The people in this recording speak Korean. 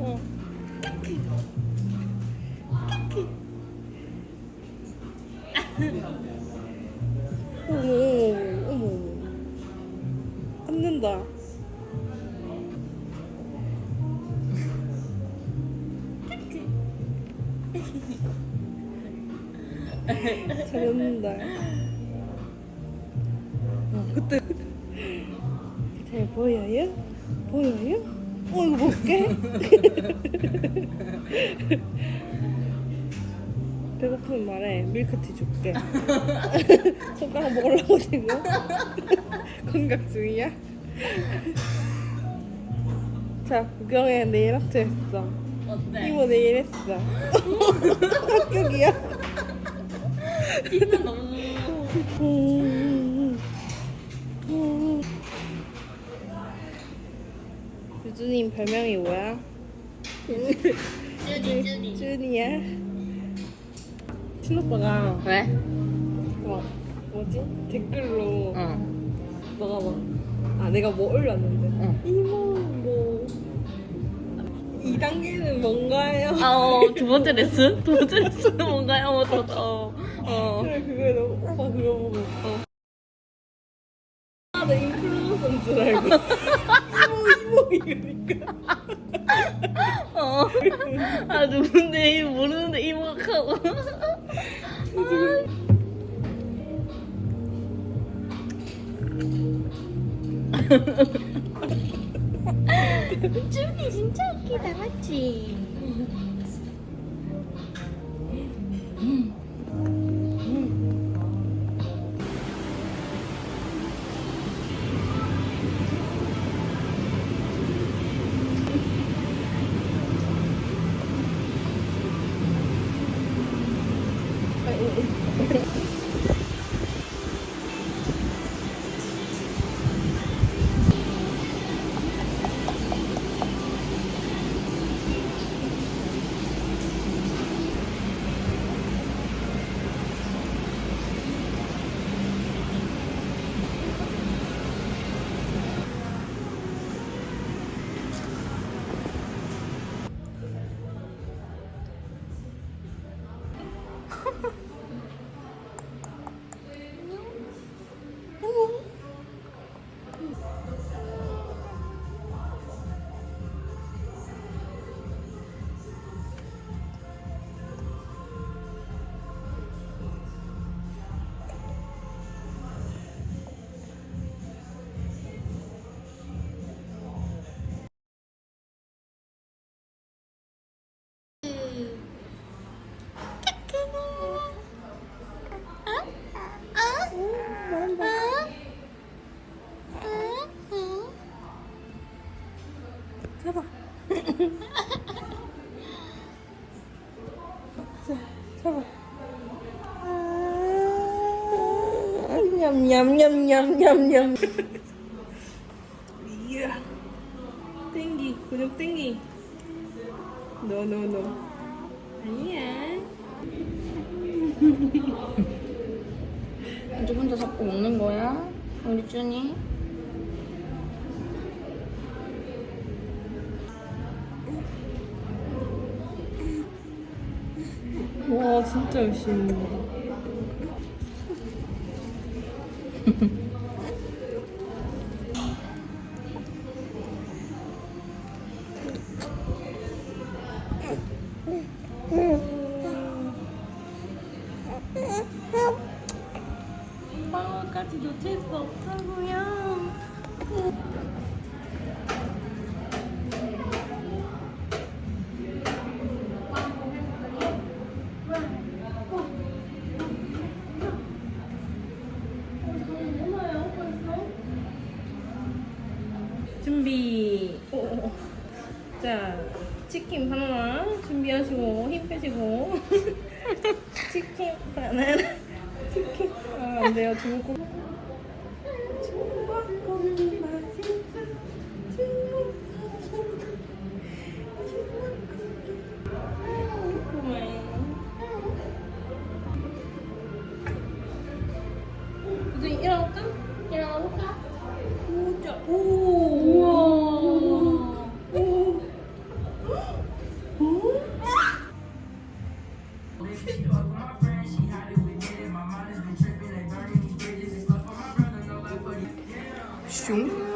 어. 어머, 어머. 앉는다. 잘 앉는다. 어, 그때. 잘 보여요? 보여요? 어, 이거 볼게. 배고프면 말해. 밀크티 줄게. 손가락 먹으려고 지금. 건강 중이야? 자, 구경해. 네일 아트 했어. 어때? 이모 네일 했어. 합격이야. 진짜 너무 유 주님 별명이 뭐야? 쭈니 쭈니 준이야. 친오빠가 왜? 막 뭐지? 댓글로 어 너가 막 아 내가 뭐 올렸는데 응. 이모 뭐 2단계는 뭔가요? 아두 번째 레슨? 두 번째 레슨은 뭔가요? 어, 더, 더. 어. 그래 그거에 너무 오빠 그거 보고 어. 아나 인플루언서인 줄 알고 이러니까 어. 아 누군데 이거 모르는데 이모가 하고 쭈니 진짜 웃기다 맞지? 잡아 자 잡아 아, 냠냠냠냠냠냠. 이야. 땡기 근육 땡기. 노노노 아니야. 이제 혼자 잡고 먹는 거야? 우리 쭈니? 진짜 열심히 빵까지 놓칠 수 없다고요. 자, 치킨 바나나 준비하시고 힘 빼시고. 치킨 바나나. 치킨. 아, 안 돼요. 중국. 熊。